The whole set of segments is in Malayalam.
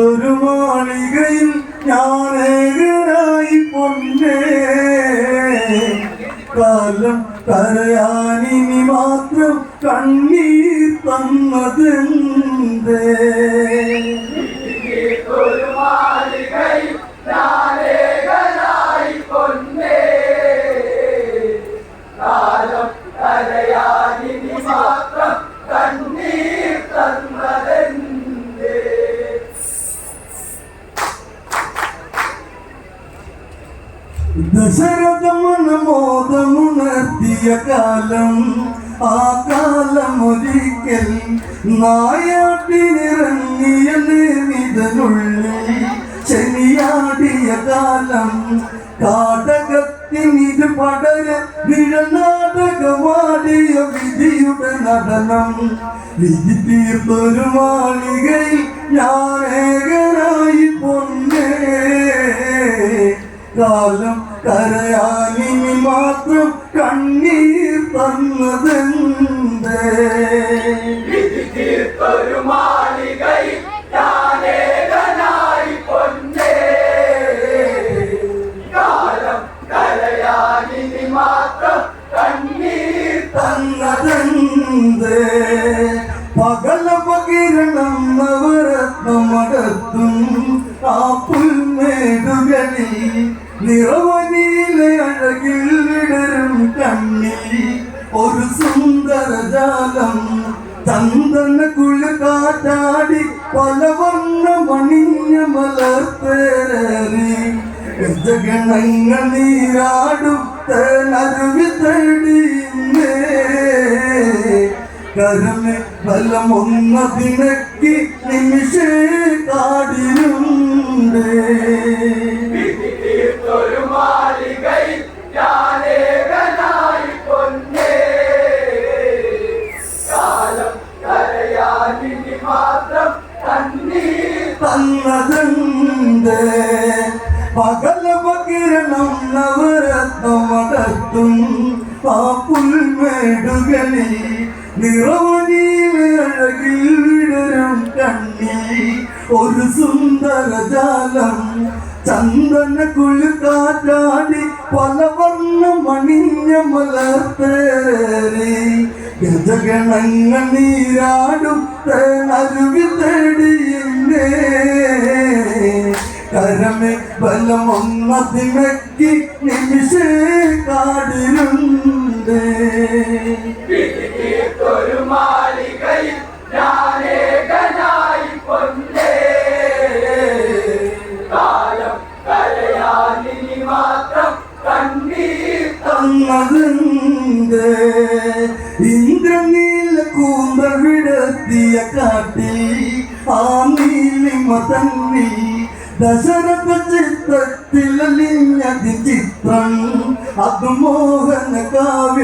ഒരു ദശരഥമനമോദമുണർത്തിയ കാലം ആ കാലം ഒരിക്കൽ നായാട്ടിനിറങ്ങിയ നിമിതനുള്ളിൽ ശനിയാടിയ കാലം. കാടകത്തിനിത് പടര വിഴനാടകമാടിയ വിധിയുടെ നടനം. വിധി തീർത്തൊരു മാളികയിൽ ഞാനേകനായി പൊന്നേ. കാലം കരയാനിനി മാത്രം കണ്ണീർ തന്നതെന്തേ? തന്നതെന്തേ? പകല പകിരണം നവരത്നമകത്തും ആ പുൽമേടുകളിൽ നിറവനീലെ കരയാനിനി മാത്രം നിമിഷേ തന്നതെന്തേ? പകല പകിരണം നവരത്നമടത്തും ആ പുൽമേടുകളിൽ നിറവനീലെ കണ്ണി ഒരു സുന്ദര ജാലം. ചന്ദന കുളിക്കാറ്റാടി പല വർണമണിഞ്ഞ മലർത്തേറി ഗജഗണങ്ങൾ നീരാടും തേനരുവി തേടിയില്ലേ കരമെ ബലമൊന്നതിനക്കി നിമിഷേ കാടിരുണ്ടേ അത് കാവ്യം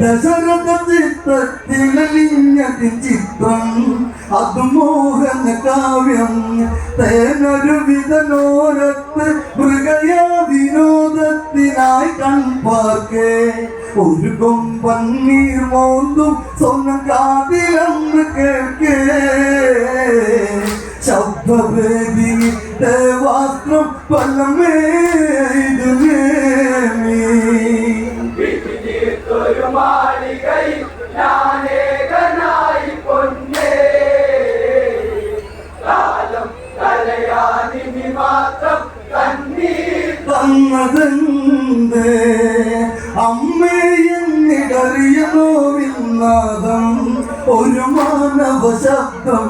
ദശരഥ ചിത്രത്തിലലിഞ്ഞതിൻ ചിത്രം അതുമോഹന കാവ്യം തേനൊരു മൃഗയാ വിനോദത്തിനായി കൺപാർക്കേ. ഒരു കൊമ്പൻ നീർ മോന്തും സ്വന്തം കാതിലെന്ന് കേൾക്കേ. ശബ്ദവേദി ദേവാസ്ത്രം പല്ലമേ തന്നതെന്തേ അമ്മേ എന്നിടറിയ നോവിന്നാദം ഒരു മാനവ ശബ്ദം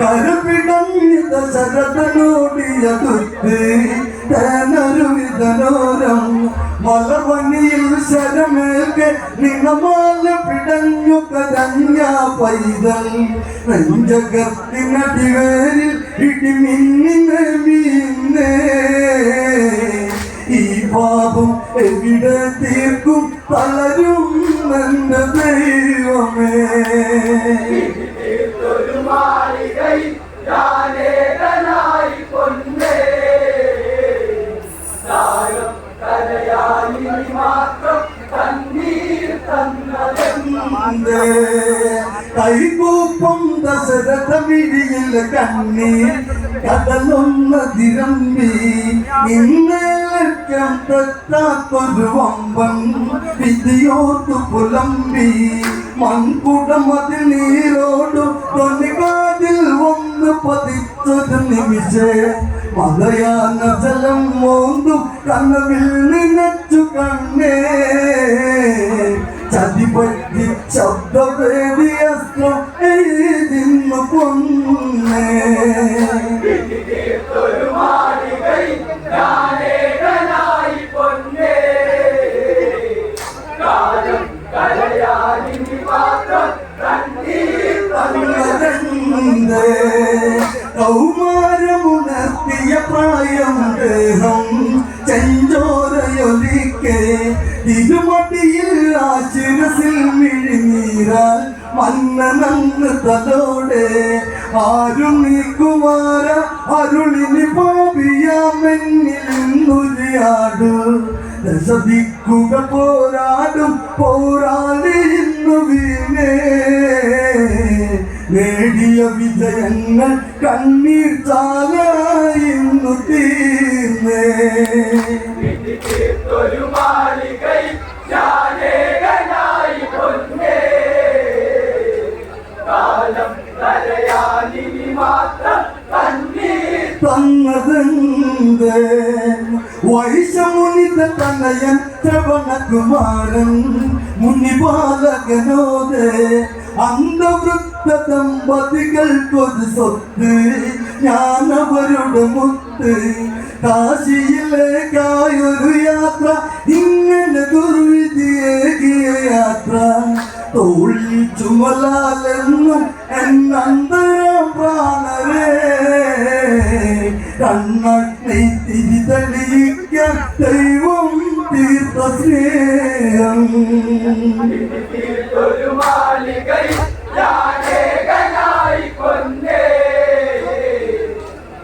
കരപിടം ദശരഥനോടിയതുത്ത് തേനൊരു മലവണിയിൽ ശരമേൽക്കെ നിണമാല പിടഞ്ഞു കരഞ്ഞ പൈതൽ. നെഞ്ചകത്തിനടിവേരിൽ ഇടിമിന്നിനെ കണ്ണീർ കടലൊന്നതിരമ്പി ഇന്നലക്കം തെറ്റാത്തൊരു വമ്പൻ വിധിയോത്തു പുലമ്പി. മൺകുടമതിൽ നീരോടു തൊലികാതിൽ ഒന്ന് പതിച്ചൊരു നിമിഷേ. മലയാന ജലം മോന്തു കനവിൽ നിനച്ചു കണ്ണേ. ചതിപറ്റി ശബ്ദവേദിയസ്ത്രം എഴുതിന്നു പൊന്നേ. തലോടെ ആരും നീ കുമാര അരുളിനി പാപിയാമെന്നിലുരിയാടു ദശദിക്കുക പോരാടും വീണേ. നേടിയ വിജയങ്ങൾ കണ്ണീർ ചാലായിന്നു തീർന്നേ. തന്നതെന്ത് വൈശമുനിത തനയൻ ശ്രവണകുമാരൻ മുനിപാലകനോട് അന്ധവൃത്ത ദമ്പതികൾക്കൊരു സ്വത്ത് ഞാനവരുടെ മുത്ത്. കാശിയിലേക്കായൊരു യാത്ര ഇങ്ങനെ ദുർവിധിയേകിയ യാത്ര. തോളിൽ ചുമലാലെന്നും എന്നന്തരം തീർത്തൊരു മാളികൈ ഞാനേകനായി കൊണ്ടേ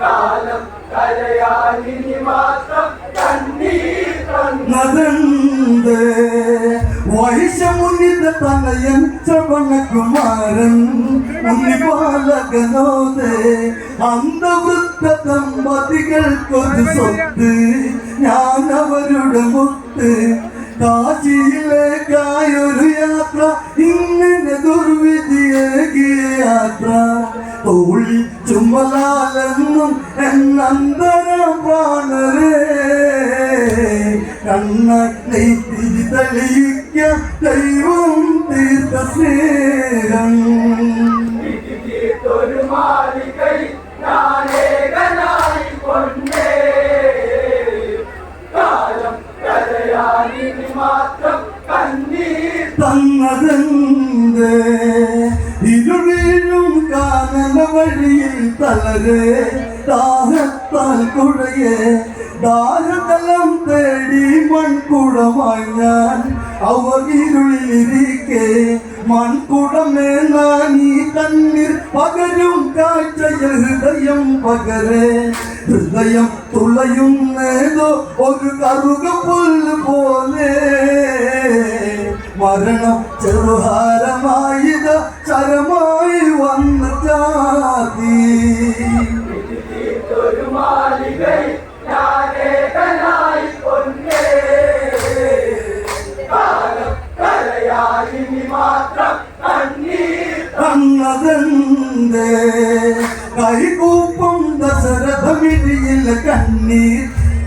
കാലം കരയാനി മാത്രം കണ്ണീർ തന്നു. നദന്ത് വൈശമുനിത തനയൻ ശ്രവണകുമാരൻ മുനിപാലകനോട് അന്ധവൃത്ത ദമ്പതികൾക്കൊരു സ്വത്ത് ഞാൻ അവരുടെ മുത്ത് കാശിയിലേക്കായൊരു യാത്ര ഇങ്ങനെ ദുർവിധിയേകിയ യാത്ര. തോളി ചുമലാലെന്നും എന്നന്തരം പ്രാണരേ കണ്ണി തിരി തെളിയിക്ക ദൈവം തീർത്ത സ്നേഹം തീർത്തൊരു മാളികൈ കണ്ണീർ ഇരുളിലും കാനന വഴിയിൽ തളരെ ദാഹത്താൽ കുഴയെ. ദാരതലം തേടി മൺകുടമായി ഞാൻ അവർ ഇരുളിലിരിക്കെ. മൺകുടമേ നാനീ തന്നിൽ പകരും കാഴ്ച ഹൃദയം പകരെ. ഹൃദയം തുളയുന്നേതോ ഒരു കറുക പുല്ല് പോലെ. മരണം ചെറുഹാരമായത് ചരമായി വന്ന ജാതി കാലം കരയാനി മാത്രം കണ്ണീർ.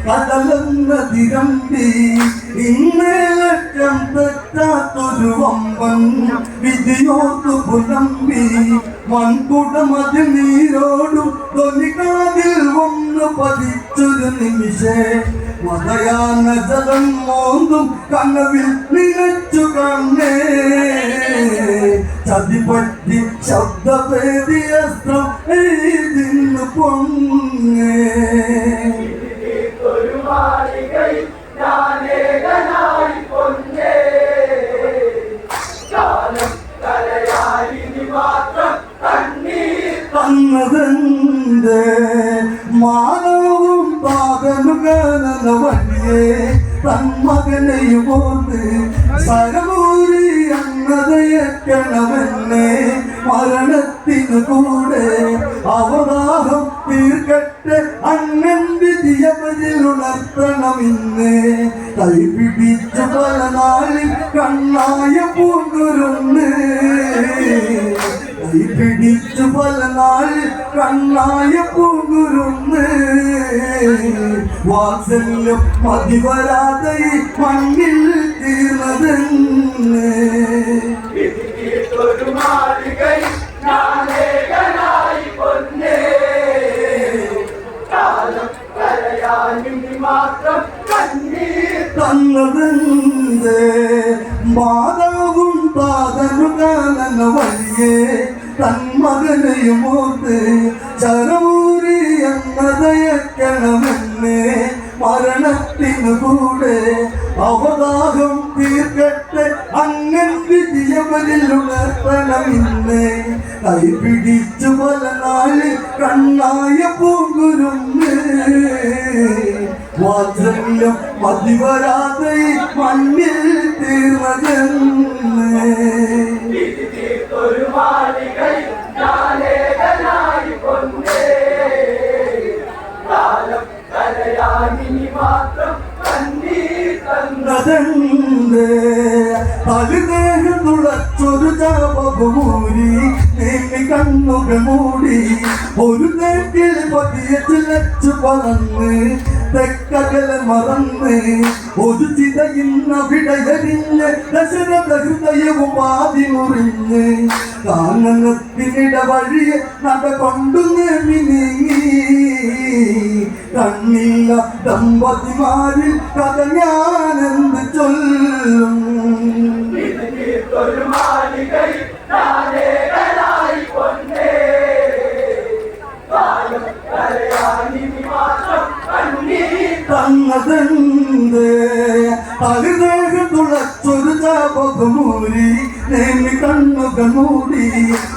കടലെന്ന തിരമ്പി ഇന്നേ ലക്ഷം തെറ്റാത്തൊരു വമ്പൻ വിധിയോർത്തു പുലമ്പി മൺകുടമതിൽ നീരോടും തൊലികാതിൽ ഒന്ന് പതിച്ചൊരു നിമിഷേ. മതയാന ജലം മോന്തും കനവിൽ നിലച്ചു കണ്ണേ. ചതിപറ്റി ശബ്ദഭേദിയസ്ത്രം എഴുതിന്നു പൊങ്ങേ ഞാനേകനായി പൊന്നേ. കണ്ണീർ തന്നതെന്ത് മാനവും വഴിയേ തന്മകനെയും ഓർത്ത് സരമൂരി അന്നതയക്കണമെന്നെ മരണത്തിനു കൂടെ അവതാഹം തീർക്കട്ടെ അണ്ണൻ വിധിയവരിൽ കൈ കൈപിടിച്ചു പല നാളിൽ കണ്ണായ പൂങ്കുരുന്ന് കൈപിടിച്ചു പല നാൾ കണ്ണായ പൂകുരുന്ന്. വാത്സല്യം മതി വരാതെ മണ്ണിൽ തീർന്നതെന്ന്. മാത്രം തന്നതെന്ത്? മാതാവും താതനുകാലന വഴിയേ തന്മകനെയും ഓർത്ത് ചരമൂരി എന്നതയക്കണമെന്ന് മരണത്തിനു കൂടെ അവതാഹം തീർക്കട്ടെ. അങ്ങൻ വിജയവരിൽ ഉണർത്തണമെന്ന്. കൈപിടിച്ചു പല നാളിൽ കണ്ണായ പൂങ്കുരുന്ന്. വാത്സല്യം മതിവരാതെ മണ്ണിൽ തീർന്നതെന്ന്. ചാപൂരി നീ കണ്ണുക മൂടി ഒരു നേട്ടിൽ പതിയത്തിൽ വെച്ചു പറന്ന് തെക്കകല മറന്ന് ഒരു ചിതയിന്ന വിടയരിഞ്ഞ് ദശരഥ ഹൃദയവും പാതി മുറിഞ്ഞ് കാനനത്തിനിട വഴിയെ നട കൊണ്ടു നേമിനി കണ്ണില്ല ദമ്പതിമാരിൽ കഥ ഞാനെന്ത് ചൊല്ലും? ഒരു മാളികയിൽ തന്നതെന്ത് തളിദേഹ തുളച്ചൊരു ചാപകമൂരി നേമി കണ്ണുകൾ മൂടി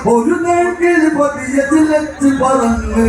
ഒരു നേക്കിൽ പതിയ ചിലച്ച് പറന്ന്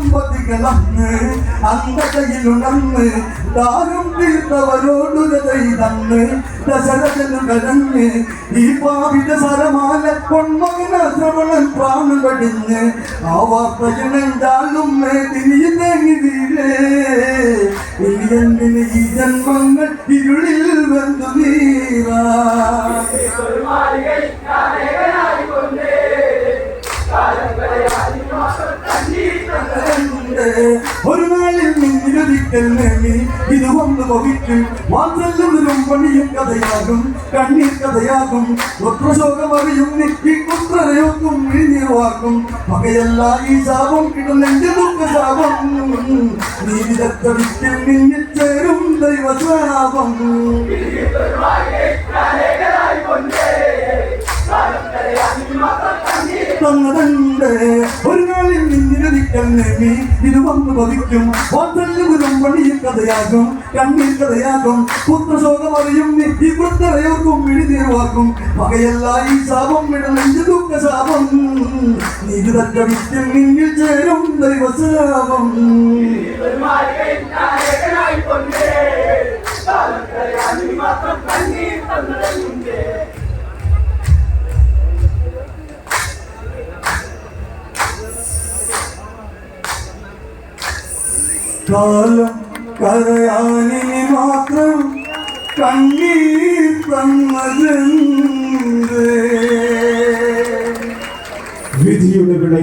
ദമ്പതികളന്ന് അന്ധതയിലുണർന്ന് ജന്മങ്ങൾ ഇരുളിൽ വന്നു ഒരു നാളിൽ ഇത് വന്ന് വഹിക്കും. വാത്സല്യം പണിയും കഥയാകും. കണ്ണീർ കഥയാകും. പുത്രശോകം അറിയും. ഈ പുത്രരയോക്കും വിഴിഞ്ഞിവാക്കും പകയല്ല ഈ ശാപം കിട്ടുന്നെങ്കിൽ ദുഃഖശാപം നീ വിദഗ്ധവിത്തിൽ നിന്നിൽ ദൈവശാപം ഒരു നിലനിൽക്കൽ ഇത് വന്നു പതിക്കും വാത്സല്യമുരം പണിയും കഥയാകും. കണ്ണീർ കഥയാകും. പുത്രശോകം അറിയും. ഈ വൃദ്ധരയോർക്കും വിഴുതീർവാക്കും പകയല്ല ഈ ശാപം വിടലെഞ്ചു ദുഃഖ ശാപം. നീതി തന്റെ വിദ്യം നിന്നിൽ ചേരും ദൈവശാപം. കാലം കരയാനിനി മാത്രം കണ്ണീർ തന്നതെന്ന്